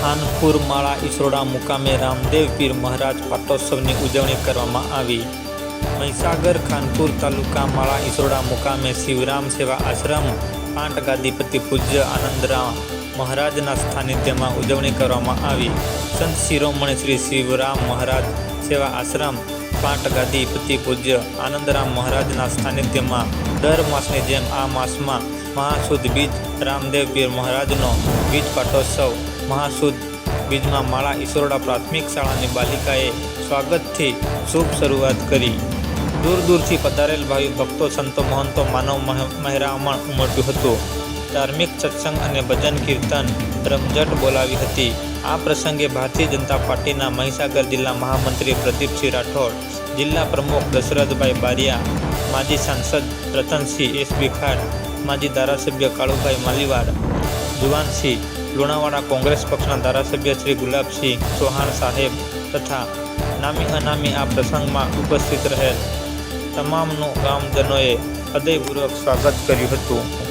ખાનપુર માળા ઈસરોડા મુકામે રામદેવ પીર મહારાજ પાટોત્સવની ઉજવણી કરવામાં આવી. મહીસાગર ખાનપુર તાલુકા માળા ઈસરોડા મુકામે શિવરામ સેવા આશ્રમ પાંટ ગાદીપતિ પૂજ્ય આનંદરામ મહારાજના સાનિધ્યમાં ઉજવણી કરવામાં આવી. સંત શિરોમણી શ્રી શિવરામ મહારાજ સેવા આશ્રમ પાંટ ગાદીપતિ પૂજ્ય આનંદરામ મહારાજના સાનિધ્યમાં દર માસની જેમ આ માસમાં મહાસુદ બીજ રામદેવ પીર મહારાજનો બીજ પાટોત્સવ મહાસુદ બીજમાં માળા ઈસરોડા પ્રાથમિક શાળાની બાલિકાએ સ્વાગતથી શુભ શરૂઆત કરી. દૂર દૂરથી પધારેલ ભાવિ ભક્તો, સંતો, મહંતો, માનવ મહ- મહેરામણ ઉમટ્યું હતું. ધાર્મિક સત્સંગ અને ભજન કીર્તન રમઝટ બોલાવી હતી. આ પ્રસંગે ભારતીય જનતા પાર્ટીના મહીસાગર જિલ્લા મહામંત્રી પ્રદીપસિંહ રાઠોડ, જિલ્લા પ્રમુખ દશરથભાઈ બારિયા, માજી સાંસદ રતનસિંહ એસ બિખાડ માજી ધારાસભ્ય કાળુભાઈ માલીવાડ જુવાનસિંહ લુણાવાડા કોંગ્રેસ પક્ષના ધારાસભ્ય શ્રી ગુલાબસિંહ ચૌહાણ સાહેબ તથા નામી અનામી આ પ્રસંગમાં ઉપસ્થિત રહેલ તમામનું ગામજનોએ હૃદયપૂર્વક સ્વાગત કર્યું હતું.